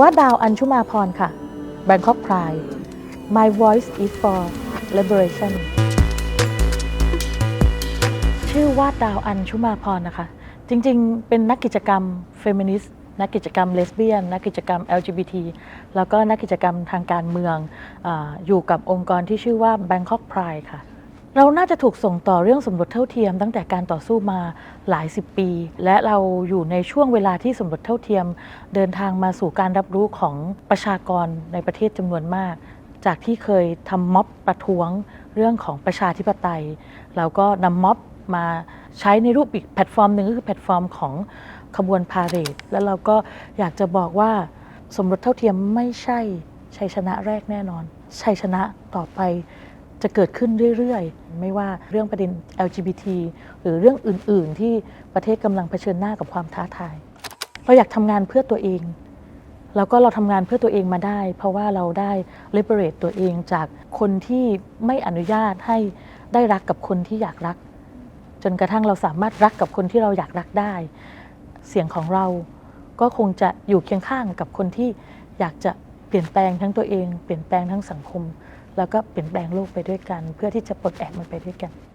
ว่าดาวอัญชุมาพรค่ะ Bangkok Pride My voice is for liberation ชื่อว่าดาวอัญชุมาพรนะคะ จริงๆ เป็นนักกิจกรรมเฟมินิสต์นักกิจกรรมเลสเบี้ยน นักกิจกรรม LGBT แล้วก็นักกิจกรรมทางการเมืองออยู่กับองค์กรที่ชื่อว่า Bangkok Pride ค่ะ เราน่าจะถูกส่งต่อเรื่องสมรสเท่าเทียม ตั้งแต่การต่อสู้มาหลายสิบปี และเราอยู่ในช่วงเวลาที่สมรสเท่าเทียม เดินทางมาสู่การรับรู้ของประชากรในประเทศจำนวนมาก จากที่เคยทำม็อบประท้วงเรื่องของประชาธิปไตย เราก็นำม็อบมาใช้ในรูปอีกแพลตฟอร์มหนึ่งก็คือแพลตฟอร์มของขบวนพาเหรดแล้วเราก็อยากจะบอกว่าสมรสเท่าเทียมไม่ใช่ชัยชนะแรกแน่นอน ชัยชนะต่อไป จะเกิดขึ้นเรื่อยๆ ไม่ว่าเรื่องประเด็น LGBT หรือเรื่องอื่นๆ ที่ประเทศกำลังเผชิญหน้ากับความท้าทาย เราอยากทำงานเพื่อตัวเอง แล้วก็เราทำงานเพื่อตัวเองมาได้ เพราะว่าเราได้ liberate ตัวเองจากคนที่ไม่อนุญาตให้ได้รักกับคนที่อยากรัก จนกระทั่งเราสามารถรักกับคนที่เราอยากรักได้ เสียงของเราก็คงจะอยู่เคียงข้างกับคนที่อยากจะ ลี่ยนแปลงทั้งตัวเองเปลี่ยนแปลงทั้งสังคม แล้วก็เปลี่ยนแปลงโลกไปด้วยกัน เพื่อที่จะปลดแอกมันไปด้วยกัน